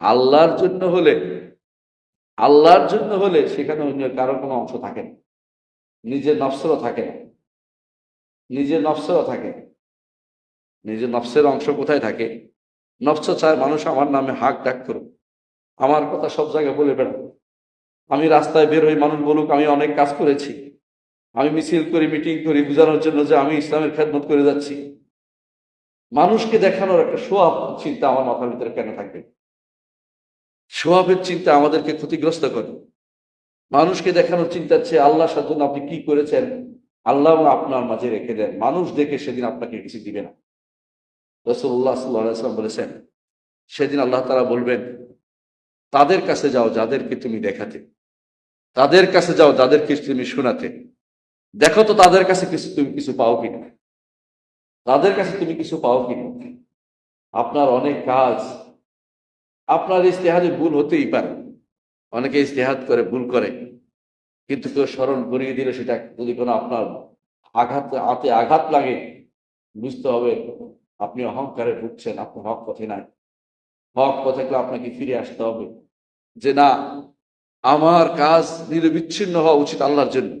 আল্লাহর জন্য হলে, আল্লাহর জন্য হলে সেখানে অন্য কারও কোনো অংশ থাকে না। নিজের নফসেরও থাকে না। নিজের নফসেরও থাকে। নিজের নফসের অংশ কোথায় থাকে? নফস চায় মানুষ আমার নামে হাক ডাক করুক। আমার কথা সব জায়গায় বলে বেড়াবো আমি রাস্তায় বের হই, মানুষ বলুক, আমি অনেক কাজ করেছি। আমি মিছিল করি, মিটিং করি, বোঝানোর জন্য যে আমি ইসলামের খেদমত করে যাচ্ছি। মানুষকে দেখানোর একটা সোয়াব, চিন্তা আমার মাথার ভিতরে কেন থাকবে? সোয়াবের চিন্তা আমাদেরকে ক্ষতিগ্রস্ত করে। মানুষকে দেখানোর চিন্তার চেয়ে আল্লাহ সাধন আপনি কি করেছেন? আল্লাহ আপনার মাঝে রেখে দেন। মানুষ দেখে সেদিন আপনাকে কিছু দিবে না। রসুল্লাহ সাল্লাম বলেছেন, সেদিন আল্লাহ তারা বলবেন, তাদের কাছে যাও যাদেরকে তুমি দেখাতে। তাদের কাছে যাও যাদেরকে তুমি শোনাতে। দেখো তো তাদের কাছে কিছু তুমি কিছু পাও কিনা? তাদের কাছে তুমি কিছু পাও কিনা? আপনার অনেক কাজ আপনার ইস্তেহাদে ভুল হতেই পারে। অনেকে ইস্তেহাদ করে, ভুল করে। কিন্তু কেউ স্মরণ করিয়ে দিলে সেটা যদি কোনো আপনার আঘাত, হাতে আঘাত লাগে, বুঝতে হবে আপনি অহংকারে ভুগছেন, আপনার হক পথে নাই। হক পথে আপনাকে ফিরে আসতে হবে। যে না, আমার কাজ নিরবিচ্ছিন্ন হওয়া উচিত আল্লাহর জন্য।